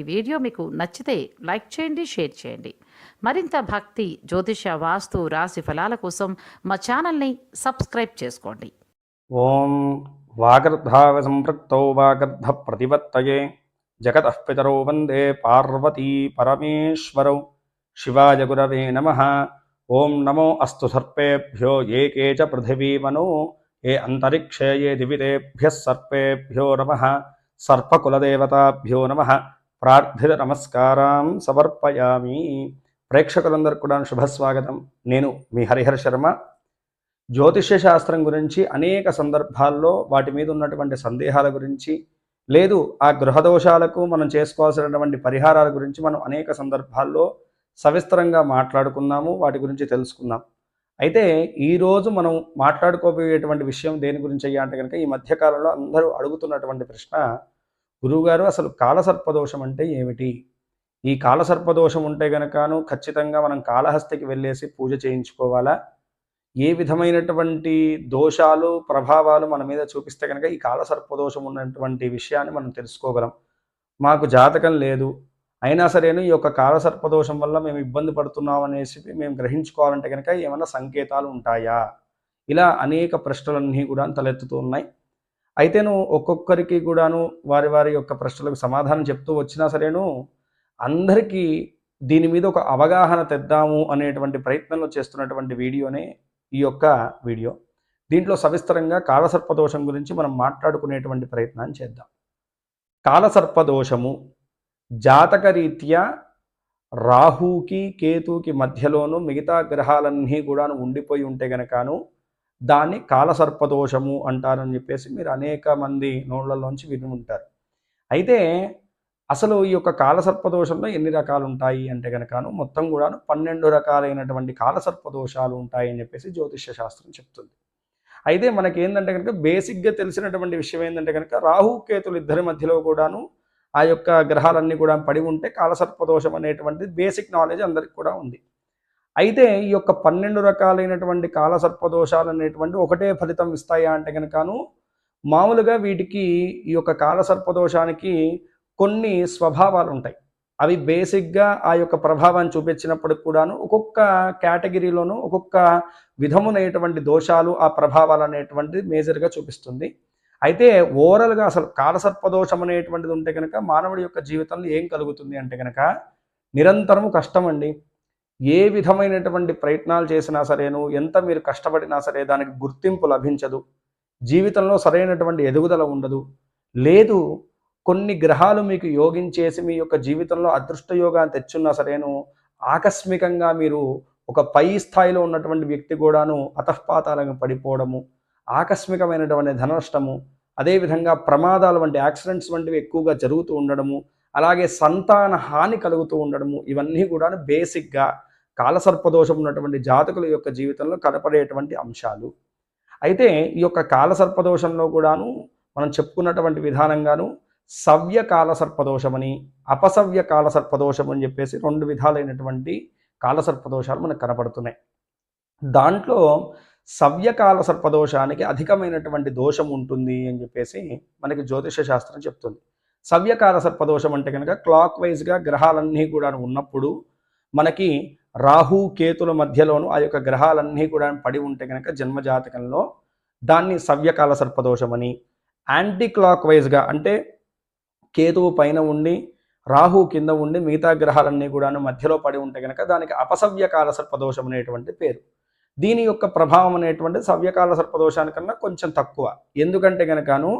ఈ వీడియో మీకు నచ్చితే లైక్ చేయండి షేర్ చేయండి. మరింత భక్తి జ్యోతిష వాస్తు రాశి ఫలాల కోసం మా ఛానల్ని సబ్స్క్రైబ్ చేసుకోండి. ఓం వాగర్ధావ సంపృక్తౌ వాగర్ధ ప్రతిపత్తయే జగత పితరౌ వందే పార్వతీ పరమేశ్వరౌ. శివాయ గురవే నమ. ఓం నమో అస్తు సర్పేభ్యో ఏకే చ పృథివీమనో ఏ అంతరిక్షే ఏ దివితేభ్య సర్పేభ్యో నమ. సర్పకులదేవతాభ్యో నమ. ప్రార్థిత నమస్కారం సమర్పయామి. ప్రేక్షకులందరికీ కూడా శుభస్వాగతం. నేను మీ హరిహర శర్మ. జ్యోతిష్య శాస్త్రం గురించి అనేక సందర్భాల్లో వాటి మీద ఉన్నటువంటి సందేహాల గురించి లేదు ఆ గృహదోషాలకు మనం చేసుకోవాల్సినటువంటి పరిహారాల గురించి మనం అనేక సందర్భాల్లో సవిస్తరంగా మాట్లాడుకున్నాము వాటి గురించి తెలుసుకున్నాం. అయితే ఈరోజు మనం మాట్లాడుకోబోయేటువంటి విషయం దేని గురించి అయ్యా అంటే కనుక ఈ మధ్యకాలంలో అందరూ అడుగుతున్నటువంటి ప్రశ్న గురువుగారు అసలు కాలసర్పదోషం అంటే ఏమిటి? ఈ కాలసర్పదోషం ఉంటే గనకను ఖచ్చితంగా మనం కాళహస్తికి వెళ్ళేసి పూజ చేయించుకోవాలా? ఏ విధమైనటువంటి దోషాలు ప్రభావాలు మన మీద చూపిస్తే కనుక ఈ కాలసర్పదోషం ఉన్నటువంటి విషయాన్ని మనం తెలుసుకోగలం. మాకు జాతకం లేదు. అయినా సరేను ఈ యొక్క కాలసర్పదోషం వల్ల మేము ఇబ్బంది పడుతున్నాం అనేసి మేము గ్రహించుకోవాలంటే కనుక ఏమైనా సంకేతాలు ఉంటాయా? ఇలా అనేక ప్రశ్నలన్నీ కూడా తలెత్తుతూ ఉన్నాయి. అయితేను ఒక్కొక్కరికి కూడాను వారి వారి యొక్క ప్రశ్నలకు సమాధానం చెప్తూ వచ్చినా సరేను అందరికీ దీని మీద ఒక అవగాహన తెద్దాము అనేటువంటి ప్రయత్నంలో చేస్తున్నటువంటి వీడియోనే ఈ యొక్క వీడియో. దీంట్లో సవిస్తరంగా కాలసర్పదోషం గురించి మనం మాట్లాడుకునేటువంటి ప్రయత్నం చేద్దాం. కాలసర్పదోషము జాతకరీత్యా రాహుకి కేతుకి మధ్యలోనూ మిగతా గ్రహాలన్నీ కూడా ఉండిపోయి ఉంటే గనకను దాన్ని కాలసర్పదోషము అంటారని చెప్పేసి మీరు అనేక మంది నోళ్ళలోంచి విని ఉంటారు. అయితే అసలు ఈ యొక్క కాలసర్పదోషంలో ఎన్ని రకాలు ఉంటాయి అంటే కనుకను మొత్తం కూడాను పన్నెండు రకాలైనటువంటి కాలసర్పదోషాలు ఉంటాయి అని చెప్పేసి జ్యోతిష్య శాస్త్రం చెప్తుంది. అయితే మనకి ఏంటంటే కనుక బేసిక్గా తెలిసినటువంటి విషయం ఏంటంటే కనుక రాహుకేతులు ఇద్దరి మధ్యలో కూడాను ఆ యొక్క గ్రహాలన్నీ కూడా పడి ఉంటే కాలసర్పదోషం అనేటువంటిది బేసిక్ నాలెడ్జ్ అందరికి కూడా ఉంది. అయితే ఈ యొక్క పన్నెండు రకాలైనటువంటి కాలసర్పదోషాలు అనేటువంటి ఒకటే ఫలితం ఇస్తాయా అంటే కనుకను మామూలుగా వీటికి ఈ యొక్క కాలసర్పదోషానికి కొన్ని స్వభావాలు ఉంటాయి అవి బేసిక్గా ఆ యొక్క ప్రభావాన్ని చూపించినప్పటికి కూడాను ఒక్కొక్క కేటగిరీలోనూ ఒక్కొక్క విధమునైనటువంటి దోషాలు ఆ ప్రభావాలు అనేటువంటిది మేజర్గా చూపిస్తుంది. అయితే ఓవరాల్గా అసలు కాలసర్పదోషం అనేటువంటిది ఉంటే కనుక మానవుడి యొక్క జీవితంలో ఏం కలుగుతుంది అంటే కనుక నిరంతరము కష్టం అండి ఏ విధమైనటువంటి ప్రయత్నాలు చేసినా సరేను ఎంత మీరు కష్టపడినా సరే దానికి గుర్తింపు లభించదు. జీవితంలో సరైనటువంటి ఎదుగుదల ఉండదు. లేదు కొన్ని గ్రహాలు మీకు యోగించేసి మీ యొక్క జీవితంలో అదృష్ట యోగాన్ని తెచ్చున్నా సరేను ఆకస్మికంగా మీరు ఒక పై స్థాయిలో ఉన్నటువంటి వ్యక్తి కూడాను అతఃపాతాలకు పడిపోవడము ఆకస్మికమైనటువంటి ధన నష్టము అదేవిధంగా ప్రమాదాలు వంటి యాక్సిడెంట్స్ వంటివి ఎక్కువగా జరుగుతూ ఉండడము అలాగే సంతాన హాని కలుగుతూ ఉండడము ఇవన్నీ కూడా బేసిక్గా కాలసర్పదోషం ఉన్నటువంటి జాతకుల యొక్క జీవితంలో కనపడేటువంటి అంశాలు. అయితే ఈ యొక్క కాలసర్పదోషంలో కూడాను మనం చెప్పుకున్నటువంటి విధానంగాను సవ్య కాలసర్పదోషమని అపసవ్య కాలసర్పదోషం అని చెప్పేసి రెండు విధాలైనటువంటి కాలసర్పదోషాలు మనకు కనపడుతున్నాయి. దాంట్లో సవ్యకాల సర్పదోషానికి అధికమైనటువంటి దోషం ఉంటుంది అని చెప్పేసి మనకి జ్యోతిష శాస్త్రం చెప్తుంది. సవ్యకాల సర్పదోషం అంటే కనుక క్లాక్ వైజ్గా గ్రహాలన్నీ కూడా ఉన్నప్పుడు మనకి రాహు కేతుల మధ్యలోనూ ఆ యొక్క గ్రహాలన్నీ కూడా పడి ఉంటే కనుక జన్మజాతకంలో దాన్ని సవ్యకాల సర్పదోషమని యాంటీ క్లాక్ వైజ్గా అంటే కేతువు పైన ఉండి రాహు కింద ఉండి మిగతా గ్రహాలన్నీ కూడాను మధ్యలో పడి ఉంటే కనుక దానికి అపసవ్యకాల సర్పదోషం అనేటువంటి పేరు. దీని యొక్క ప్రభావం అనేటువంటి సవ్యకాల సర్పదోషానికన్నా కొంచెం తక్కువ. ఎందుకంటే కనుకను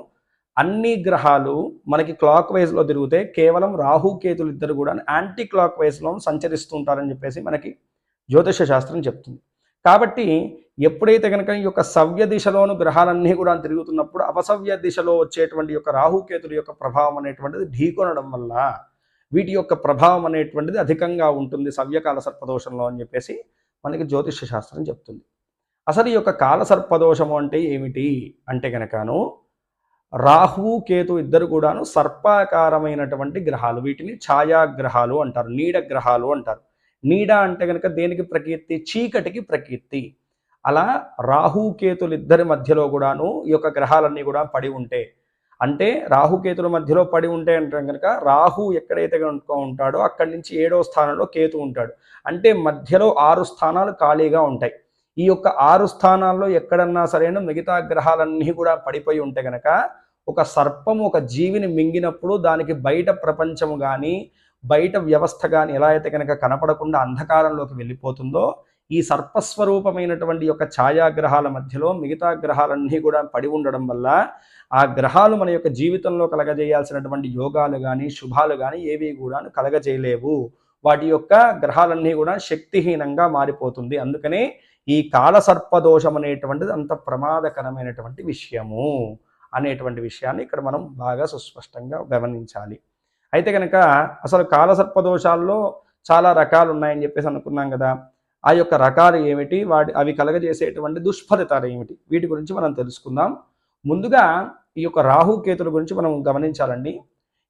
అన్ని గ్రహాలు మనకి క్లాక్ వైజ్లో తిరిగితే కేవలం రాహు కేతులు ఇద్దరు కూడా యాంటీ క్లాక్ వైజ్లో సంచరిస్తూ ఉంటారని చెప్పేసి మనకి జ్యోతిష శాస్త్రం చెప్తుంది. కాబట్టి ఎప్పుడైతే కనుక ఈ యొక్క సవ్య దిశలోను గ్రహాలన్నీ కూడా తిరుగుతున్నప్పుడు అపసవ్య దిశలో వచ్చేటువంటి యొక్క రాహుకేతుల యొక్క ప్రభావం అనేటువంటిది ఢీకొనడం వల్ల వీటి యొక్క ప్రభావం అనేటువంటిది అధికంగా ఉంటుంది సవ్యకాల సర్పదోషంలో అని చెప్పేసి మనకి జ్యోతిష శాస్త్రం చెప్తుంది. అసలు ఈ యొక్క కాల సర్పదోషము అంటే ఏమిటి? అంటే కనుకను రాహువు కేతు ఇద్దరు కూడాను సర్పాకారమైనటువంటి గ్రహాలు. వీటిని ఛాయాగ్రహాలు అంటారు నీడ గ్రహాలు అంటారు. నీడ అంటే కనుక దేనికి ప్రకీర్తి? చీకటికి ప్రకీర్తి. అలా రాహు కేతులు ఇద్దరి మధ్యలో కూడాను ఈ యొక్క గ్రహాలన్నీ కూడా పడి ఉంటే అంటే రాహుకేతుల మధ్యలో పడి ఉంటే అంటే కనుక రాహు ఎక్కడైతే కనుక ఉంటాడో అక్కడి నుంచి ఏడో స్థానంలో కేతు ఉంటాడు. అంటే మధ్యలో ఆరు స్థానాలు ఖాళీగా ఉంటాయి. ఈ యొక్క ఆరు స్థానాల్లో ఎక్కడన్నా సరైన మిగతా గ్రహాలన్నీ కూడా పడిపోయి ఉంటే కనుక ఒక సర్పము ఒక జీవిని మింగినప్పుడు దానికి బయట ప్రపంచము కానీ బయట వ్యవస్థ కానీ ఎలా అయితే కనుక కనపడకుండా అంధకారంలోకి వెళ్ళిపోతుందో ఈ సర్పస్వరూపమైనటువంటి యొక్క ఛాయాగ్రహాల మధ్యలో మిగతా గ్రహాలన్నీ కూడా పడి ఉండడం వల్ల ఆ గ్రహాలు మన యొక్క జీవితంలో కలగజేయాల్సినటువంటి యోగాలు కానీ శుభాలు కానీ ఏవి కూడా కలగజేయలేవు. వాటి యొక్క గ్రహాలన్నీ కూడా శక్తిహీనంగా మారిపోతుంది. అందుకనే ఈ కాలసర్పదోషం అనేటువంటిది అంత ప్రమాదకరమైనటువంటి విషయము అనేటువంటి విషయాన్ని ఇక్కడ మనం బాగా సుస్పష్టంగా గమనించాలి. అయితే కనుక అసలు కాలసర్పదోషాల్లో చాలా రకాలు ఉన్నాయని చెప్పేసి అనుకున్నాం కదా. ఆ యొక్క రకాలు ఏమిటి? వాటి అవి కలగజేసేటువంటి దుష్ఫలితాలు ఏమిటి? వీటి గురించి మనం తెలుసుకుందాం. ముందుగా ఈ యొక్క రాహుకేతుల గురించి మనం గమనించాలండి.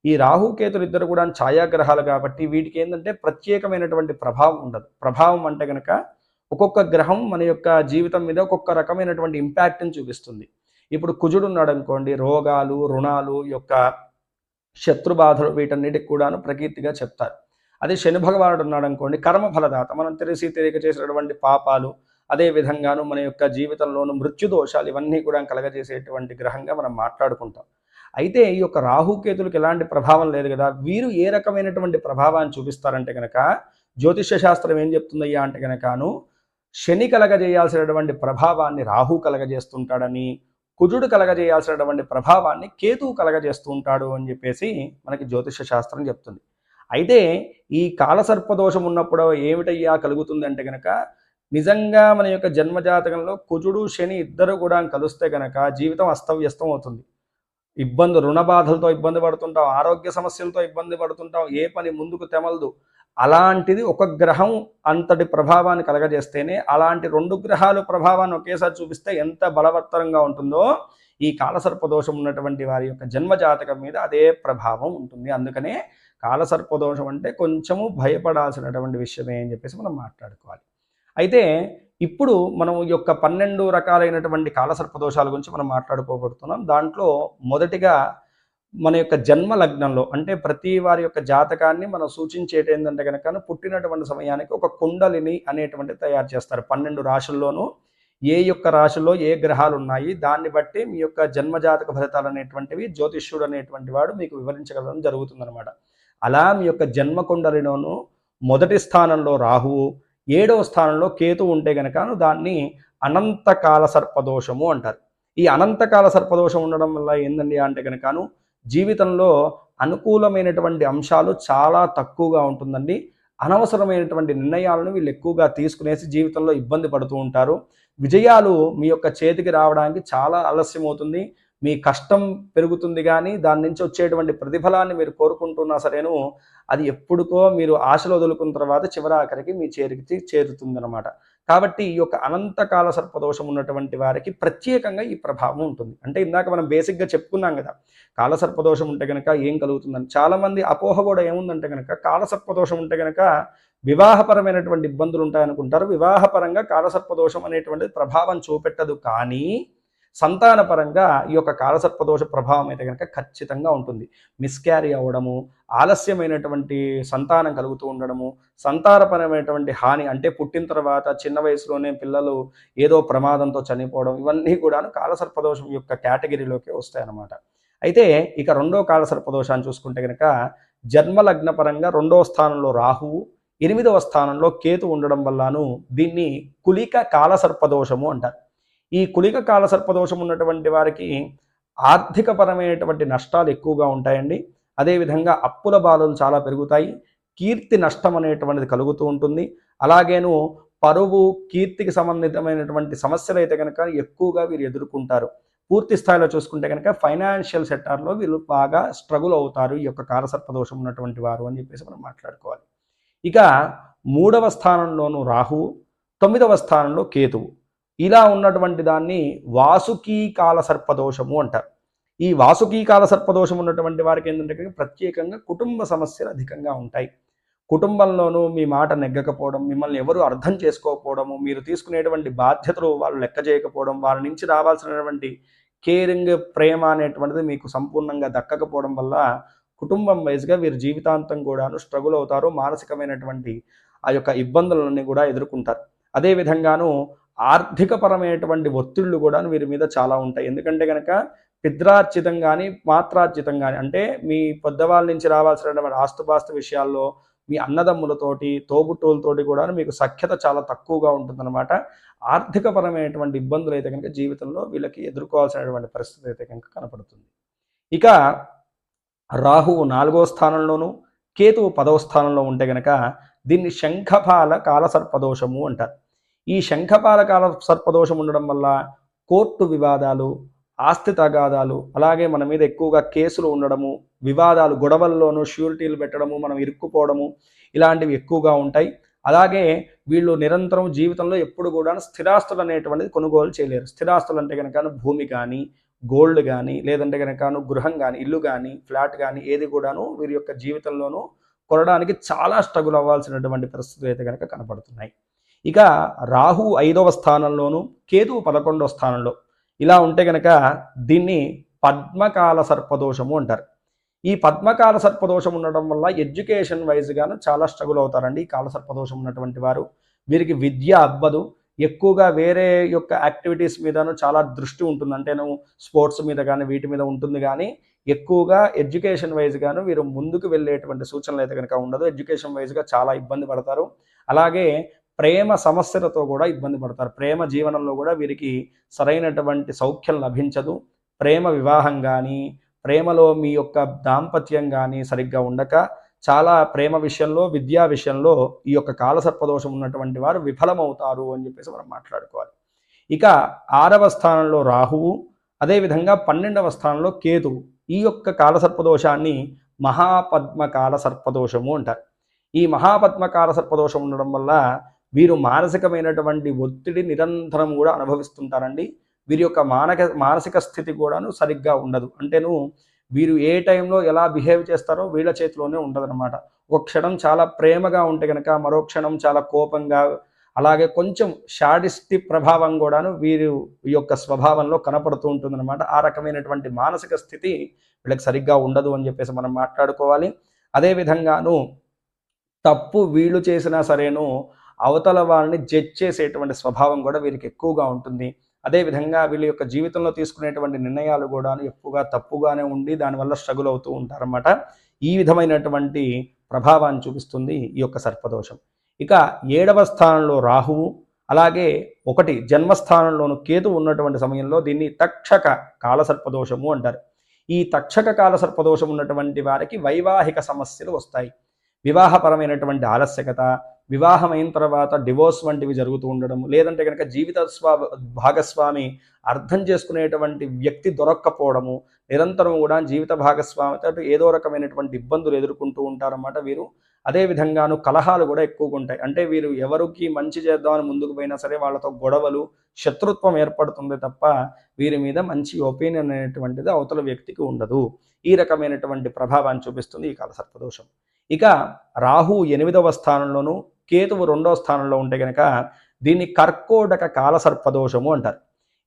ఈ రాహుకేతులు ఇద్దరు కూడా ఛాయాగ్రహాలు కాబట్టి వీటికి ఏంటంటే ప్రత్యేకమైనటువంటి ప్రభావం ఉండదు. ప్రభావం అంటే కనుక ఒక్కొక్క గ్రహం మన యొక్క జీవితం మీద ఒక్కొక్క రకమైనటువంటి ఇంపాక్ట్ని చూపిస్తుంది. ఇప్పుడు కుజుడు ఉన్నాడు అనుకోండి రోగాలు రుణాలు యొక్క శత్రుబాధలు వీటన్నిటికి కూడాను ప్రకీర్తిగా చెప్తారు. అదే శని భగవానుడు ఉన్నాడు అనుకోండి కర్మ ఫలదాత. మనం తెలిసి తెలియక చేసినటువంటి పాపాలు అదే విధంగాను మన యొక్క జీవితంలోను మృత్యు దోషాలు ఇవన్నీ కూడా కలగజేసేటువంటి గ్రహంగా మనం మాట్లాడుకుంటాం. అయితే ఈ యొక్క రాహుకేతులకు ఎలాంటి ప్రభావం లేదు కదా. వీరు ఏ రకమైనటువంటి ప్రభావాన్ని చూపిస్తారంటే కనుక జ్యోతిష్య శాస్త్రం ఏం చెప్తుందయ్యా అంటే కనుకను శని కలగజేయాల్సినటువంటి ప్రభావాన్ని రాహు కలగజేస్తుంటాడని కుజుడు కలగజేయాల్సినటువంటి ప్రభావాన్ని కేతువు కలగజేస్తూ ఉంటాడు అని చెప్పేసి మనకి జ్యోతిష శాస్త్రం చెప్తుంది. అయితే ఈ కాలసర్పదోషం ఉన్నప్పుడు ఏమిటయ్యా కలుగుతుంది అంటే కనుక నిజంగా మన యొక్క జన్మజాతకంలో కుజుడు శని ఇద్దరు కూడా కలిస్తే కనుక జీవితం అస్తవ్యస్తం అవుతుంది. ఇబ్బంది రుణ బాధలతో ఇబ్బంది పడుతుంటాం ఆరోగ్య సమస్యలతో ఇబ్బంది పడుతుంటాం ఏ పని ముందుకు తెమలదు. అలాంటిది ఒక గ్రహం అంతటి ప్రభావాన్ని కలగజేస్తేనే అలాంటి రెండు గ్రహాలు ప్రభావాన్ని ఒకేసారి చూపిస్తే ఎంత బలవత్తరంగా ఉంటుందో ఈ కాలసర్పదోషం ఉన్నటువంటి వారి యొక్క జన్మజాతకం మీద అదే ప్రభావం ఉంటుంది. అందుకనే కాలసర్పదోషం అంటే కొంచెము భయపడాల్సినటువంటి విషయమే అని చెప్పేసి మనం మాట్లాడుకోవాలి. అయితే ఇప్పుడు మనం ఈ యొక్క పన్నెండు రకాలైనటువంటి కాలసర్పదోషాల గురించి మనం మాట్లాడుకోబడుతున్నాం దాంట్లో మొదటిగా మన యొక్క జన్మ లగ్నంలో అంటే ప్రతి వారి యొక్క జాతకాన్ని మనం సూచించేటి ఏంటంటే కనుక పుట్టినటువంటి సమయానికి ఒక కుండలిని అనేటువంటి తయారు చేస్తారు. పన్నెండు రాశుల్లోనూ ఏ యొక్క రాశిలో ఏ గ్రహాలు ఉన్నాయి దాన్ని బట్టి మీ యొక్క జన్మజాతక ఫలితాలు అనేటువంటివి జ్యోతిష్యుడు అనేటువంటి వాడు మీకు వివరించగలడం జరుగుతుందన్నమాట. అలా మీ యొక్క జన్మ కుండలిలోను మొదటి స్థానంలో రాహువు ఏడవ స్థానంలో కేతు ఉంటే గనక దాన్ని అనంతకాల సర్పదోషము అంటారు. ఈ అనంతకాల సర్పదోషం ఉండడం వల్ల ఏందండి అంటే కనుకను జీవితంలో అనుకూలమైనటువంటి అంశాలు చాలా తక్కువగా ఉంటుందండి. అనవసరమైనటువంటి నిర్ణయాలను వీళ్ళు ఎక్కువగా తీసుకునేసి జీవితంలో ఇబ్బంది పడుతూ ఉంటారు. విజయాలు మీ యొక్క చేతికి రావడానికి చాలా ఆలస్యం అవుతుంది మీ కష్టం పెరుగుతుంది కానీ దాని నుంచి వచ్చేటువంటి ప్రతిఫలాన్ని మీరు కోరుకుంటున్నా సరేను అది ఎప్పుడుకో మీరు ఆశలు వదులుకున్న తర్వాత చివరాఖరికి మీ చేరికి చేరుతుందన్నమాట. కాబట్టి ఈ యొక్క అనంతకాల సర్పదోషం ఉన్నటువంటి వారికి ప్రత్యేకంగా ఈ ప్రభావం ఉంటుంది. అంటే ఇందాక మనం బేసిక్గా చెప్పుకున్నాం కదా కాల సర్పదోషం ఉంటే కనుక ఏం కలుగుతుందని. చాలామంది అపోహ కూడా ఏముందంటే కనుక కాల సర్పదోషం ఉంటే కనుక వివాహపరమైనటువంటి ఇబ్బందులు ఉంటాయనుకుంటారు. వివాహపరంగా కాలసర్పదోషం అనేటువంటిది ప్రభావం చూపెట్టదు కానీ సంతానపరంగా ఈ యొక్క కాలసర్పదోష ప్రభావం అయితే కనుక ఖచ్చితంగా ఉంటుంది. మిస్క్యారీ అవ్వడము ఆలస్యమైనటువంటి సంతానం కలుగుతూ ఉండడము సంతానపరమైనటువంటి హాని అంటే పుట్టిన తర్వాత చిన్న వయసులోనే పిల్లలు ఏదో ప్రమాదంతో చనిపోవడం ఇవన్నీ కూడా కాలసర్పదోషం యొక్క కేటగిరీలోకి వస్తాయన్నమాట. అయితే ఇక రెండో కాలసర్పదోషాన్ని చూసుకుంటే కనుక జన్మలగ్న పరంగా రెండవ స్థానంలో రాహువు ఎనిమిదవ స్థానంలో కేతు ఉండడం వల్లను దీన్ని కులిక కాలసర్పదోషము అంటారు. ఈ కులిక కాల సర్పదోషం ఉన్నటువంటి వారికి ఆర్థికపరమైనటువంటి నష్టాలు ఎక్కువగా ఉంటాయండి. అదేవిధంగా అప్పుల బాధలు చాలా పెరుగుతాయి. కీర్తి నష్టం అనేటువంటిది కలుగుతూ ఉంటుంది. అలాగేను పరువు కీర్తికి సంబంధితమైనటువంటి సమస్యలు అయితే కనుక ఎక్కువగా వీరు ఎదుర్కొంటారు. పూర్తి స్థాయిలో చూసుకుంటే కనుక ఫైనాన్షియల్ సెక్టార్లో వీళ్ళు బాగా స్ట్రగుల్ అవుతారు ఈ యొక్క కాలసర్పదోషం ఉన్నటువంటి వారు అని చెప్పేసి మనం మాట్లాడుకోవాలి. ఇక మూడవ స్థానంలోను రాహువు తొమ్మిదవ స్థానంలో కేతువు. ఇలా ఉన్నటువంటి దాన్ని వాసుకీ కాల సర్పదోషము అంటారు. ఈ వాసుకీ కాల సర్పదోషం ఉన్నటువంటి వారికి ఏంటంటే ప్రత్యేకంగా కుటుంబ సమస్యలు అధికంగా ఉంటాయి. కుటుంబంలోనూ మీ మాట నెగ్గకపోవడం మిమ్మల్ని ఎవరు అర్థం చేసుకోకపోవడము మీరు తీసుకునేటువంటి బాధ్యతలు వాళ్ళు లెక్క చేయకపోవడం వాళ్ళ నుంచి రావాల్సినటువంటి కేరింగ్ ప్రేమ అనేటువంటిది మీకు సంపూర్ణంగా దక్కకపోవడం వల్ల కుటుంబం వైజ్గా వీరు జీవితాంతం కూడాను స్ట్రగుల్ అవుతారు మానసికమైనటువంటి ఆ యొక్క ఇబ్బందులన్నీ కూడా ఎదుర్కొంటారు. అదేవిధంగాను ఆర్థికపరమైనటువంటి ఒత్తిళ్ళు కూడా వీరి మీద చాలా ఉంటాయి. ఎందుకంటే కనుక పిద్రార్జితం కానీ మాత్రార్జితం కానీ అంటే మీ పెద్దవాళ్ళ నుంచి రావాల్సినటువంటి ఆస్తుపాస్తు విషయాల్లో మీ అన్నదమ్ములతోటి తోబుట్టువులతోటి కూడా మీకు సఖ్యత చాలా తక్కువగా ఉంటుందన్నమాట. ఆర్థికపరమైనటువంటి ఇబ్బందులు అయితే కనుక జీవితంలో వీళ్ళకి ఎదుర్కోవాల్సినటువంటి పరిస్థితి అయితే కనుక కనపడుతుంది. ఇక రాహువు నాలుగో స్థానంలోను కేతువు పదవ స్థానంలో ఉంటే గనక దీన్ని శంఖపాల కాలసర్పదోషము అంటారు. ఈ శంఖపాలకాల సర్పదోషం ఉండడం వల్ల కోర్టు వివాదాలు ఆస్తి తగాదాలు అలాగే మన మీద ఎక్కువగా కేసులు ఉండడము వివాదాలు గొడవల్లోనూ ష్యూరిటీలు పెట్టడము మనం ఇరుక్కుపోవడము ఇలాంటివి ఎక్కువగా ఉంటాయి. అలాగే వీళ్ళు నిరంతరం జీవితంలో ఎప్పుడు కూడా స్థిరాస్తులు అనేటువంటిది కొనుగోలు చేయలేరు. స్థిరాస్తులు అంటే కనుక భూమి కానీ గోల్డ్ కానీ లేదంటే కనుక గృహం కానీ ఇల్లు కానీ ఫ్లాట్ కానీ ఏది కూడాను వీరి యొక్క జీవితంలోనూ కొనడానికి చాలా స్ట్రగుల్ అవ్వాల్సినటువంటి పరిస్థితులు అయితే కనుక కనపడుతున్నాయి. ఇక రాహు ఐదవ స్థానంలోను కేతువు పదకొండవ స్థానంలో. ఇలా ఉంటే కనుక దీన్ని పద్మకాల సర్పదోషము అంటారు. ఈ పద్మకాల సర్పదోషం ఉండడం వల్ల ఎడ్యుకేషన్ వైజ్గాను చాలా స్ట్రగుల్ అవుతారండి ఈ కాల సర్పదోషం ఉన్నటువంటి వారు. వీరికి విద్య అబ్బదు ఎక్కువగా వేరే యొక్క యాక్టివిటీస్ మీదను చాలా దృష్టి ఉంటుంది. అంటే స్పోర్ట్స్ మీద కానీ వీటి మీద ఉంటుంది కానీ ఎక్కువగా ఎడ్యుకేషన్ వైజ్గాను వీరు ముందుకు వెళ్ళేటువంటి సూచనలు అయితే కనుక ఉండదు. ఎడ్యుకేషన్ వైజ్గా చాలా ఇబ్బంది పడతారు. అలాగే ప్రేమ సమస్యలతో కూడా ఇబ్బంది పడతారు. ప్రేమ జీవనంలో కూడా వీరికి సరైనటువంటి సౌఖ్యం లభించదు. ప్రేమ వివాహం కానీ ప్రేమలో మీ యొక్క దాంపత్యం కానీ సరిగ్గా ఉండక చాలా ప్రేమ విషయంలో విద్యా విషయంలో ఈ యొక్క కాలసర్పదోషం ఉన్నటువంటి వారు విఫలమవుతారు అని చెప్పేసి మనం మాట్లాడుకోవాలి. ఇక ఆరవ స్థానంలో రాహువు అదేవిధంగా పన్నెండవ స్థానంలో కేతువు. ఈ యొక్క కాలసర్పదోషాన్ని మహాపద్మ కాల సర్పదోషము అంటారు. ఈ మహాపద్మ కాల సర్పదోషం ఉండడం వల్ల వీరు మానసికమైనటువంటి ఒత్తిడి నిరంతరం కూడా అనుభవిస్తుంటారండి. వీరి యొక్క మానక మానసిక స్థితి కూడాను సరిగ్గా ఉండదు. అంటేను వీరు ఏ టైంలో ఎలా బిహేవ్ చేస్తారో వీళ్ళ చేతిలోనే ఉండదన్నమాట. ఒక క్షణం చాలా ప్రేమగా ఉంటే కనుక మరో క్షణం చాలా కోపంగా అలాగే కొంచెం షాడిస్టి ప్రభావం కూడాను వీరు ఈ యొక్క స్వభావంలో కనపడుతూ ఉంటుందన్నమాట. ఆ రకమైనటువంటి మానసిక స్థితి వీళ్ళకి సరిగ్గా ఉండదు అని చెప్పేసి మనం మాట్లాడుకోవాలి. అదేవిధంగాను తప్పు వీళ్ళు చేసినా సరేను అవతల వారిని జడ్జ్ చేసేటువంటి స్వభావం కూడా వీరికి ఎక్కువగా ఉంటుంది. అదేవిధంగా వీళ్ళ యొక్క జీవితంలో తీసుకునేటువంటి నిర్ణయాలు కూడా ఎక్కువగా తప్పుగానే ఉండి దానివల్ల స్ట్రగుల్ అవుతూ ఉంటారన్నమాట. ఈ విధమైనటువంటి ప్రభావాన్ని చూపిస్తుంది ఈ యొక్క సర్పదోషం. ఇక ఏడవ స్థానంలో రాహువు అలాగే ఒకటి జన్మస్థానంలోను కేతు ఉన్నటువంటి సమయంలో దీన్ని తక్షక కాలసర్పదోషము అంటారు. ఈ తక్షక కాలసర్పదోషం ఉన్నటువంటి వారికి వైవాహిక సమస్యలు వస్తాయి. వివాహపరమైనటువంటి ఆలస్యకత వివాహమైన తర్వాత డివోర్స్ వంటివి జరుగుతూ ఉండడం లేదంటే కనుక జీవిత స్వా భాగస్వామి అర్థం చేసుకునేటువంటి వ్యక్తి దొరక్కపోవడము నిరంతరం కూడా జీవిత భాగస్వామితో ఏదో రకమైనటువంటి ఇబ్బందులు ఎదుర్కొంటూ ఉంటారన్నమాట వీరు. అదేవిధంగాను కలహాలు కూడా ఎక్కువగా ఉంటాయి. అంటే వీరు ఎవరికి మంచి చేద్దామని ముందుకు పోయినా సరే వాళ్ళతో గొడవలు శత్రుత్వం ఏర్పడుతుంది తప్ప వీరి మీద మంచి ఒపీనియన్ అనేటువంటిది అవతల వ్యక్తికి ఉండదు. ఈ రకమైనటువంటి ప్రభావాన్ని చూపిస్తుంది ఈ కాల సర్పదోషం ఇక రాహు ఎనిమిదవ స్థానంలోనూ కేతువు రెండవ స్థానంలో ఉంటే కనుక దీన్ని కర్కోటక కాల సర్పదోషము అంటారు.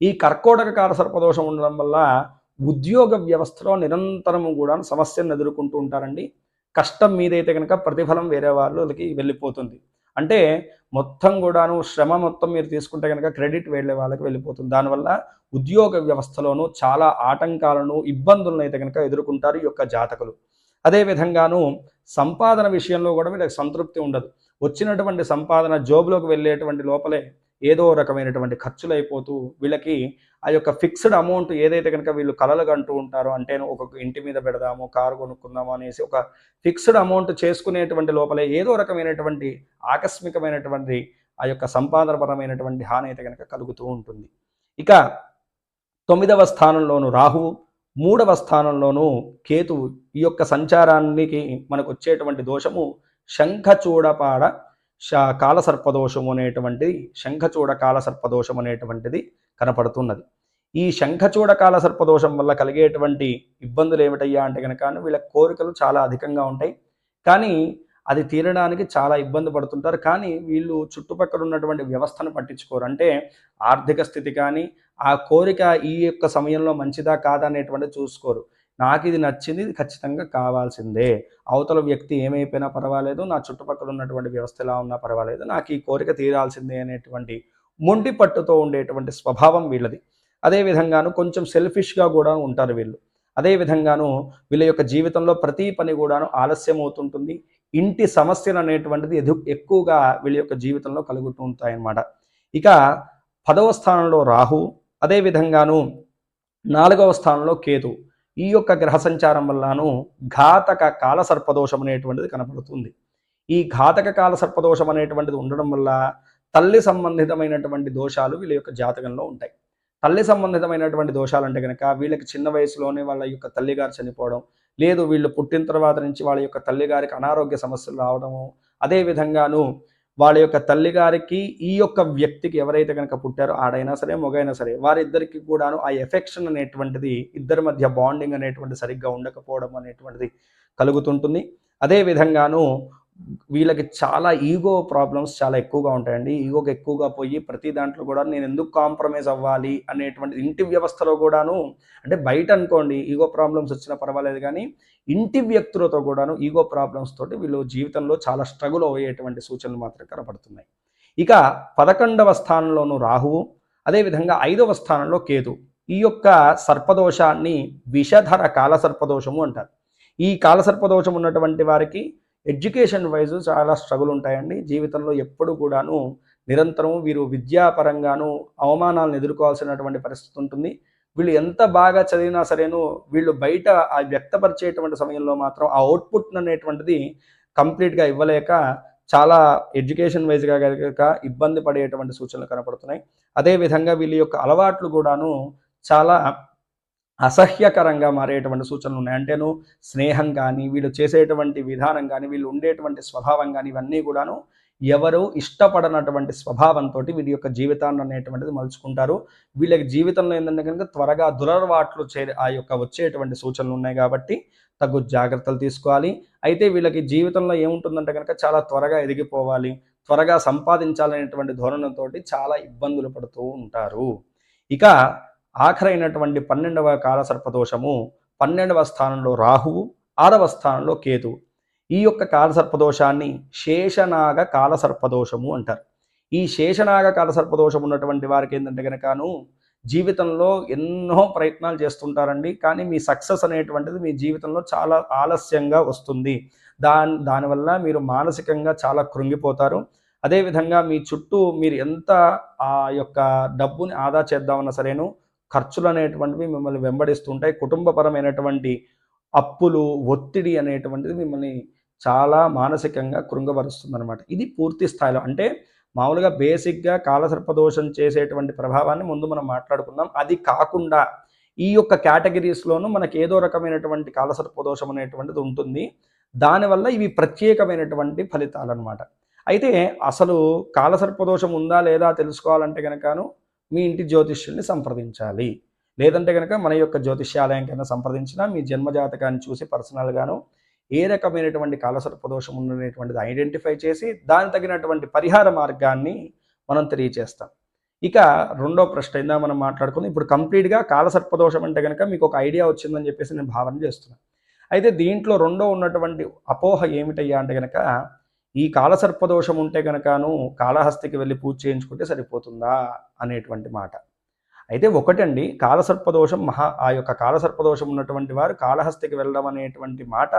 ఈ కర్కోటక కాల సర్పదోషం ఉండడం వల్ల ఉద్యోగ వ్యవస్థలో నిరంతరము కూడా సమస్యను ఎదుర్కొంటూ ఉంటారండి. కష్టం మీదైతే కనుక ప్రతిఫలం వేరే వాళ్ళకి వెళ్ళిపోతుంది. అంటే మొత్తం కూడాను శ్రమ మొత్తం మీరు తీసుకుంటే కనుక క్రెడిట్ వెళ్ళే వాళ్ళకి వెళ్ళిపోతుంది. దానివల్ల ఉద్యోగ వ్యవస్థలోనూ చాలా ఆటంకాలను ఇబ్బందులను అయితే కనుక ఎదుర్కొంటారు ఈ యొక్క జాతకులు. అదేవిధంగాను సంపాదన విషయంలో కూడా వీళ్ళకి సంతృప్తి ఉండదు. వచ్చినటువంటి సంపాదన జోబులోకి వెళ్ళేటువంటి లోపలే ఏదో రకమైనటువంటి ఖర్చులు అయిపోతూ వీళ్ళకి ఆ యొక్క ఫిక్స్డ్ అమౌంట్ ఏదైతే కనుక వీళ్ళు కలలు కంటూ ఉంటారో అంటే ఒక్కొక్క ఇంటి మీద పెడదాము కారు కొనుక్కుందాము అనేసి ఒక ఫిక్స్డ్ అమౌంట్ చేసుకునేటువంటి లోపలే ఏదో రకమైనటువంటి ఆకస్మికమైనటువంటి ఆ యొక్క సంపాదనపరమైనటువంటి హాని అయితే కనుక కలుగుతూ ఉంటుంది. ఇక తొమ్మిదవ స్థానంలోను రాహువు మూడవ స్థానంలోను కేతువు. ఈ యొక్క సంచారానికి మనకు వచ్చేటువంటి దోషము శంఖచూడపాడ శ కాలసర్పదోషము అనేటువంటిది శంఖచూడ కాలసర్పదోషం అనేటువంటిది కనపడుతున్నది. ఈ శంఖచూడ కాలసర్పదోషం వల్ల కలిగేటువంటి ఇబ్బందులు ఏమిటయ్యా అంటే కనుక వీళ్ళ కోరికలు చాలా అధికంగా ఉంటాయి. కానీ అది తీరడానికి చాలా ఇబ్బంది పడుతుంటారు. కానీ వీళ్ళు చుట్టుపక్కల ఉన్నటువంటి వ్యవస్థను పట్టించుకోరు. అంటే ఆర్థిక స్థితి కానీ ఆ కోరిక ఈ యొక్క సమయంలో మంచిదా కాదా అనేటువంటిది చూసుకోరు. నాకు ఇది నచ్చింది ఇది ఖచ్చితంగా కావాల్సిందే. అవతల వ్యక్తి ఏమైపోయినా పర్వాలేదు నా చుట్టుపక్కల ఉన్నటువంటి వ్యవస్థ ఎలా ఉన్నా పర్వాలేదు నాకు ఈ కోరిక తీరాల్సిందే అనేటువంటి మొండి పట్టుతో ఉండేటువంటి స్వభావం వీళ్ళది. అదేవిధంగాను కొంచెం సెల్ఫిష్గా కూడా ఉంటారు వీళ్ళు. అదేవిధంగాను వీళ్ళ యొక్క జీవితంలో ప్రతి పని కూడాను ఆలస్యం అవుతుంటుంది ఇంటి సమస్యలు అనేటువంటిది ఎదు ఎక్కువగా వీళ్ళ యొక్క జీవితంలో కలుగుతూ ఉంటాయన్నమాట. ఇక పదవ స్థానంలో రాహు అదేవిధంగాను నాలుగవ స్థానంలో కేతు. ఈ యొక్క గ్రహ సంచారం వల్లను ఘాతక కాల సర్పదోషం అనేటువంటిది కనపడుతుంది ఈ ఘాతక కాల సర్పదోషం అనేటువంటిది ఉండడం వల్ల తల్లి సంబంధితమైనటువంటి దోషాలు వీళ్ళ యొక్క జాతకంలో ఉంటాయి. తల్లి సంబంధితమైనటువంటి దోషాలు అంటే కనుక వీళ్ళకి చిన్న వయసులోనే వాళ్ళ యొక్క తల్లిగారు చనిపోవడం లేదు వీళ్ళు పుట్టిన తర్వాత నుంచి వాళ్ళ యొక్క తల్లిగారికి అనారోగ్య సమస్యలు రావడము అదేవిధంగాను వాళ్ళ యొక్క తల్లిగారికి ఈ యొక్క వ్యక్తికి ఎవరైతే కనుక పుట్టారో ఆడైనా సరే మొగైనా సరే వారిద్దరికి కూడాను ఆ ఎఫెక్షన్ అనేటువంటిది ఇద్దరి మధ్య బాండింగ్ అనేటువంటి సరిగ్గా ఉండకపోవడం అనేటువంటిది కలుగుతుంటుంది. అదేవిధంగాను వీళ్ళకి చాలా ఈగో ప్రాబ్లమ్స్ చాలా ఎక్కువగా ఉంటాయండి. ఈగోకి ఎక్కువగా పోయి ప్రతి దాంట్లో కూడా నేను ఎందుకు కాంప్రమైజ్ అవ్వాలి అనేటువంటి ఇంటి వ్యవస్థలో కూడాను అంటే బయట అనుకోండి ఈగో ప్రాబ్లమ్స్ వచ్చినా పర్వాలేదు కానీ ఇంటి వ్యక్తులతో కూడాను ఈగో ప్రాబ్లమ్స్ తోటి వీళ్ళు జీవితంలో చాలా స్ట్రగుల్ అయ్యేటువంటి సూచనలు మాత్రం కనపడుతున్నాయి. ఇక పదకొండవ స్థానంలోను రాహువు అదేవిధంగా ఐదవ స్థానంలో కేతు. ఈ యొక్క సర్పదోషాన్ని విషధర కాల సర్పదోషము అంటారు. ఈ కాల సర్పదోషం ఉన్నటువంటి వారికి ఎడ్యుకేషన్ వైజ్ చాలా స్ట్రగుల్ ఉంటాయండి. జీవితంలో ఎప్పుడు కూడాను నిరంతరం వీరు విద్యాపరంగాను అవమానాలను ఎదుర్కోవాల్సినటువంటి పరిస్థితి ఉంటుంది. వీళ్ళు ఎంత బాగా చదివినా సరేను వీళ్ళు బయట ఆ వ్యక్తపరిచేటువంటి సమయంలో మాత్రం ఆ అవుట్పుట్ అనేటువంటిది కంప్లీట్గా ఇవ్వలేక చాలా ఎడ్యుకేషన్ వైజ్గా కనుక ఇబ్బంది పడేటువంటి సూచనలు కనపడుతున్నాయి. అదేవిధంగా వీళ్ళ యొక్క అలవాట్లు కూడాను చాలా అసహ్యకరంగా మారేటువంటి సూచనలు ఉన్నాయి. అంటేను స్నేహం కానీ వీళ్ళు చేసేటువంటి విధానం కానీ వీళ్ళు ఉండేటువంటి స్వభావం కానీ ఇవన్నీ కూడాను ఎవరు ఇష్టపడనటువంటి స్వభావంతో వీళ్ళ యొక్క జీవితాన్ని అనేటువంటిది మలుచుకుంటారు. వీళ్ళకి జీవితంలో ఏంటంటే కనుక త్వరగా దురలవాట్లు చే ఆ యొక్క వచ్చేటువంటి సూచనలు ఉన్నాయి కాబట్టి తగు జాగ్రత్తలు తీసుకోవాలి. అయితే వీళ్ళకి జీవితంలో ఏముంటుందంటే కనుక చాలా త్వరగా ఎదిగిపోవాలి. త్వరగా సంపాదించాలనేటువంటి ధోరణితోటి చాలా ఇబ్బందులు పడుతూ ఉంటారు. ఇక ఆఖరైనటువంటి పన్నెండవ కాలసర్పదోషము పన్నెండవ స్థానంలో రాహువు ఆరవ స్థానంలో కేతు ఈ యొక్క కాల సర్పదోషాన్ని శేషనాగ కాల సర్పదోషము అంటారు. ఈ శేషనాగ కాల సర్పదోషం ఉన్నటువంటి వారికి ఏంటంటే కనుకను జీవితంలో ఎన్నో ప్రయత్నాలు చేస్తుంటారండి. కానీ మీ సక్సెస్ అనేటువంటిది మీ జీవితంలో చాలా ఆలస్యంగా వస్తుంది. దాని దానివల్ల మీరు మానసికంగా చాలా కృంగిపోతారు. అదేవిధంగా మీ చుట్టూ మీరు ఎంత ఆ యొక్క డబ్బుని ఆదా చేద్దామన్నా సరేను ఖర్చులు అనేటువంటివి మిమ్మల్ని వెంబడిస్తుంటాయి. కుటుంబపరమైనటువంటి అప్పులు ఒత్తిడి అనేటువంటిది మిమ్మల్ని చాలా మానసికంగా కృంగపరుస్తుంది అనమాట ఇది పూర్తి స్థాయిలో అంటే మామూలుగా బేసిక్గా కాలసర్పదోషం చేసేటువంటి ప్రభావాన్ని ముందు మనం మాట్లాడుకుందాం. అది కాకుండా ఈ యొక్క కేటగిరీస్లోనూ మనకి ఏదో రకమైనటువంటి కాలసర్పదోషం అనేటువంటిది ఉంటుంది. దానివల్ల ఇవి ప్రత్యేకమైనటువంటి ఫలితాలు అనమాట అయితే అసలు కాలసర్పదోషం ఉందా లేదా తెలుసుకోవాలంటే కనుకను మీ ఇంటి జ్యోతిష్యుల్ని సంప్రదించాలి. లేదంటే కనుక మన యొక్క జ్యోతిష్యాలయం కన్నా సంప్రదించినా మీ జన్మజాతకాన్ని చూసి పర్సనల్గాను ఏ రకమైనటువంటి కాలసర్పదోషం ఉన్నటువంటిది ఐడెంటిఫై చేసి దానికి తగినటువంటి పరిహార మార్గాన్ని మనం తెలియచేస్తాం. ఇక రెండో ప్రశ్న ఇందా మనం మాట్లాడుకుంది ఇప్పుడు కంప్లీట్గా కాలసర్పదోషం అంటే కనుక మీకు ఒక ఐడియా వచ్చిందని చెప్పేసి నేను భావన చేస్తున్నాను అయితే దీంట్లో రెండో ఉన్నటువంటి అపోహ ఏమిటయ్యా అంటే కనుక ఈ కాలసర్పదోషం ఉంటే కనుకను కాళహస్తికి వెళ్ళి పూజ చేయించుకుంటే సరిపోతుందా అనేటువంటి మాట. అయితే ఒకటండి కాలసర్పదోషం మహా ఆ యొక్క కాలసర్పదోషం ఉన్నటువంటి వారు కాళహస్తికి వెళ్ళడం అనేటువంటి మాట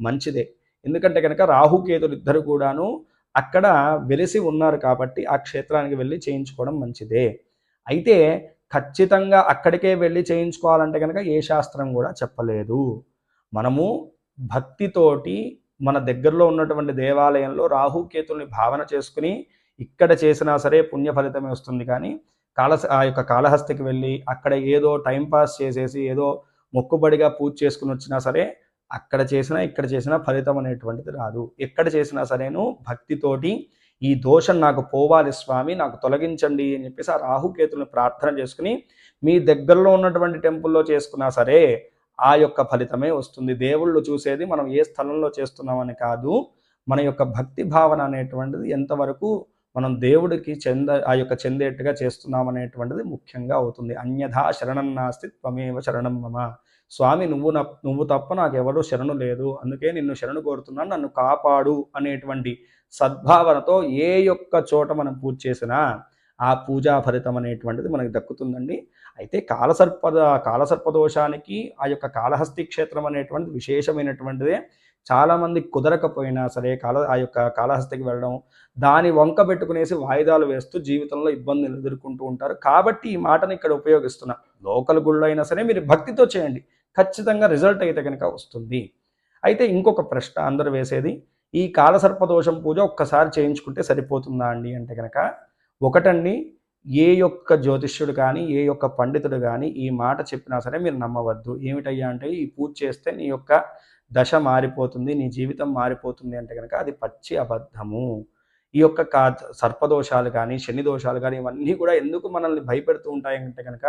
మంచిదే. ఎందుకంటే కనుక రాహుకేతులు ఇద్దరు కూడాను అక్కడ వెలిసి ఉన్నారు కాబట్టి ఆ క్షేత్రానికి వెళ్ళి చేయించుకోవడం మంచిదే. అయితే ఖచ్చితంగా అక్కడికే వెళ్ళి చేయించుకోవాలంటే కనుక ఏ శాస్త్రం కూడా చెప్పలేదు. మనము భక్తితోటి మన దగ్గరలో ఉన్నటువంటి దేవాలయంలో రాహుకేతుల్ని భావన చేసుకుని ఇక్కడ చేసినా సరే పుణ్య ఫలితమే వస్తుంది. కానీ కాళ ఆ యొక్క కాళహస్తికి వెళ్ళి అక్కడ ఏదో టైంపాస్ చేసేసి ఏదో మొక్కుబడిగా పూజ చేసుకుని వచ్చినా సరే అక్కడ చేసినా ఇక్కడ చేసినా ఫలితం అనేటువంటిది రాదు. ఎక్కడ చేసినా సరేను భక్తితోటి ఈ దోషం నాకు పోవాలి స్వామి నాకు తొలగించండి అని చెప్పేసి ఆ రాహుకేతులను ప్రార్థన చేసుకుని మీ దగ్గరలో ఉన్నటువంటి టెంపుల్లో చేసుకున్నా సరే ఆ యొక్క ఫలితమే వస్తుంది. దేవుళ్ళు చూసేది మనం ఏ స్థలంలో చేస్తున్నామని కాదు మన యొక్క భక్తి భావన అనేటువంటిది ఎంతవరకు మనం దేవుడికి చెంద ఆ యొక్క చెందేట్టుగా చేస్తున్నాం అనేటువంటిది ముఖ్యంగా అవుతుంది. అన్యథా శరణం నాస్తి త్వమేవ శరణం మమ. స్వామి నువ్వు నా నువ్వు తప్ప నాకు శరణు లేదు. అందుకే నిన్ను శరణు కోరుతున్నాను నన్ను కాపాడు అనేటువంటి సద్భావనతో ఏ యొక్క చోట మనం పూజ చేసినా ఆ పూజా ఫలితం అనేటువంటిది మనకు దక్కుతుందండి. అయితే కాలసర్పద కాలసర్పదోషానికి ఆ యొక్క కాళహస్తి క్షేత్రం అనేటువంటిది విశేషమైనటువంటిదే. చాలామంది కుదరకపోయినా సరే కాల ఆ యొక్క కాళహస్తికి వెళ్ళడం దాని వంక పెట్టుకునేసి వాయిదాలు వేస్తూ జీవితంలో ఇబ్బందులు ఎదుర్కొంటూ ఉంటారు. కాబట్టి ఈ మాటని ఇక్కడ ఉపయోగిస్తున్నా. లోకల్ గుళ్ళు అయినా సరే మీరు భక్తితో చేయండి. ఖచ్చితంగా రిజల్ట్ అయితే కనుక వస్తుంది. అయితే ఇంకొక ప్రశ్న అందరూ వేసేది ఈ కాలసర్పదోషం పూజ ఒక్కసారి చేయించుకుంటే సరిపోతుందా అండి అంటే కనుక ఒకటండి ఏ యొక్క జ్యోతిష్యుడు కానీ ఏ యొక్క పండితుడు కానీ ఈ మాట చెప్పినా సరే మీరు నమ్మవద్దు. ఏమిటయ్యా అంటే ఈ పూజ చేస్తే నీ యొక్క దశ మారిపోతుంది నీ జీవితం మారిపోతుంది అంటే కనుక అది పచ్చి అబద్ధము. ఈ యొక్క కా సర్పదోషాలు కానీ శని దోషాలు కానీ ఇవన్నీ కూడా ఎందుకు మనల్ని భయపెడుతూ ఉంటాయంటే కనుక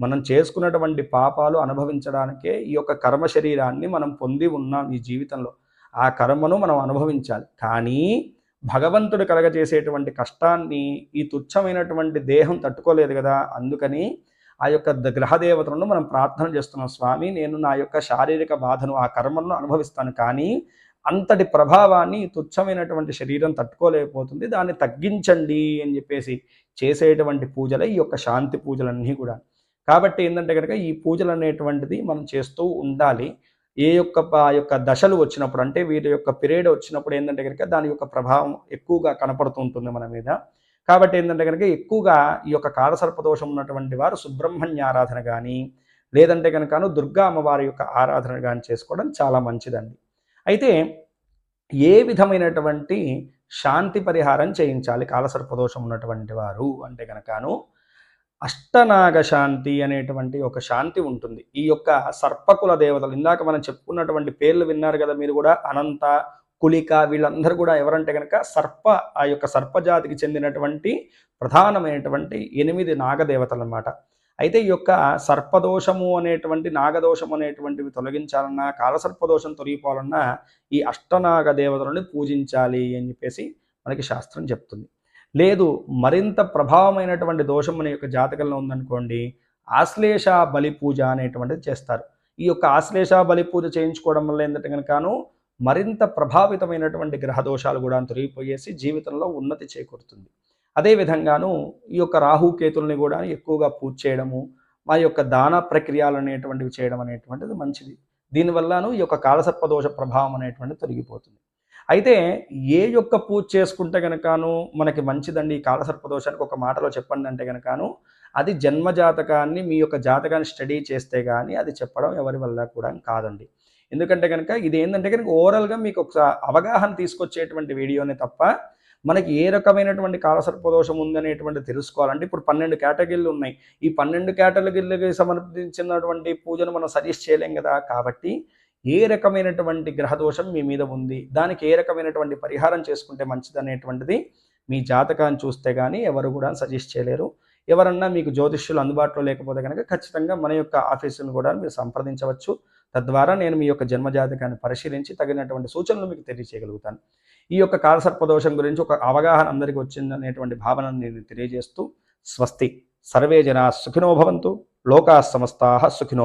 మనం చేసుకున్నటువంటి పాపాలు అనుభవించడానికే ఈ యొక్క కర్మ శరీరాన్ని మనం పొంది ఉన్నాం ఈ జీవితంలో. ఆ కర్మను మనం అనుభవించాలి. కానీ భగవంతుడు కలగజేసేటువంటి కష్టాన్ని ఈ తుచ్చమైనటువంటి దేహం తట్టుకోలేదు కదా అందుకని ఆ యొక్క ద- గ్రహదేవతలను మనం ప్రార్థన చేస్తున్నాం స్వామి నేను నా యొక్క శారీరక బాధను ఆ కర్మలను అనుభవిస్తాను కానీ అంతటి ప్రభావాన్ని తుచ్చమైనటువంటి శరీరం తట్టుకోలేకపోతుంది దాన్ని తగ్గించండి అని చెప్పేసి చేసేటువంటి పూజలే ఈ యొక్క శాంతి పూజలన్నీ కూడా. కాబట్టి ఏంటంటే కనుక ఈ పూజలు అనేటువంటిది మనం చేస్తూ ఉండాలి. ఏ యొక్క ఆ యొక్క దశలు వచ్చినప్పుడు అంటే వీరి యొక్క పీరియడ్ వచ్చినప్పుడు ఏంటంటే కనుక దాని యొక్క ప్రభావం ఎక్కువగా కనపడుతూ ఉంటుంది మన మీద. కాబట్టి ఏంటంటే కనుక ఎక్కువగా ఈ యొక్క కాలసర్పదోషం ఉన్నటువంటి వారు సుబ్రహ్మణ్య ఆరాధన కానీ లేదంటే కనుకను దుర్గా అమ్మవారి యొక్క ఆరాధన కానీ చేసుకోవడం చాలా మంచిదండి. అయితే ఏ విధమైనటువంటి శాంతి పరిహారం చేయించాలి కాలసర్పదోషం ఉన్నటువంటి వారు అంటే కనుకను అష్టనాగ శాంతి అనేటువంటి ఒక శాంతి ఉంటుంది. ఈ యొక్క సర్పకుల దేవతలు ఇందాక మనం చెప్పుకున్నటువంటి పేర్లు విన్నారు కదా మీరు కూడా అనంత కులిక వీళ్ళందరూ కూడా ఎవరంటే కనుక సర్ప ఆ యొక్క సర్పజాతికి చెందినటువంటి ప్రధానమైనటువంటి ఎనిమిది నాగదేవతలు అనమాట అయితే ఈ యొక్క సర్పదోషము అనేటువంటి నాగదోషము అనేటువంటివి తొలగించాలన్నా కాలసర్పదోషం తొలగిపోవాలన్నా ఈ అష్టనాగ దేవతలని పూజించాలి అని చెప్పేసి మనకి శాస్త్రం చెప్తుంది. లేదు మరింత ప్రభావమైనటువంటి దోషం మన యొక్క జాతకంలో ఉందనుకోండి ఆశ్లేష బలి పూజ అనేటువంటిది చేస్తారు. ఈ యొక్క ఆశ్లేష బలి పూజ చేయించుకోవడం వల్ల ఏంటంటే కనుకను మరింత ప్రభావితమైనటువంటి గ్రహ దోషాలు కూడా తొలగిపోయేసి జీవితంలో ఉన్నతి చేకూరుతుంది. అదేవిధంగాను ఈ యొక్క రాహుకేతుల్ని కూడా ఎక్కువగా పూజ చేయడము మా యొక్క దాన ప్రక్రియలు అనేటువంటివి చేయడం అనేటువంటిది మంచిది. దీనివల్లను ఈ యొక్క కాలసర్పదోష ప్రభావం అనేటువంటిది తొలగిపోతుంది. అయితే ఏ యొక్క పూజ చేసుకుంటే గనకాను మనకి మంచిదండి? ఈ కాలసర్పదోషానికి ఒక మాటలో చెప్పండి అంటే గనకను అది జన్మ జాతకాన్ని మీ యొక్క జాతకాన్ని స్టడీ చేస్తే కానీ అది చెప్పడం ఎవరి వల్ల కూడా కాదండి. ఎందుకంటే కనుక ఇది ఏంటంటే కనుక ఓవరాల్గా మీకు ఒక అవగాహన తీసుకొచ్చేటువంటి వీడియోనే తప్ప మనకి ఏ రకమైనటువంటి కాలసర్పదోషం ఉందనేటువంటి తెలుసుకోవాలంటే ఇప్పుడు పన్నెండు కేటగిరీలు ఉన్నాయి. ఈ పన్నెండు కేటగిరీలకి సంబంధించినటువంటి పూజను మనం సజెస్ట్ చేయలేం కదా? కాబట్టి ఏ రకమైనటువంటి గ్రహదోషం మీ మీద ఉంది దానికి ఏ రకమైనటువంటి పరిహారం చేసుకుంటే మంచిది అనేటువంటిది మీ జాతకాన్ని చూస్తే కానీ ఎవరు కూడా సజెస్ట్ చేయలేరు. ఎవరన్నా మీకు జ్యోతిష్యులు అందుబాటులో లేకపోతే కనుక ఖచ్చితంగా మన యొక్క ఆఫీసును కూడా మీరు సంప్రదించవచ్చు. తద్వారా నేను మీ యొక్క జన్మజాతకాన్ని పరిశీలించి తగినటువంటి సూచనలు మీకు తెలియజేయగలుగుతాను ఈ యొక్క కాలసర్పదోషం గురించి ఒక అవగాహన అందరికీ వచ్చిందనేటువంటి భావనను నేను తెలియజేస్తూ స్వస్తి. సర్వే జనా సుఖినోభవంతు లోకా సమస్తా సుఖినో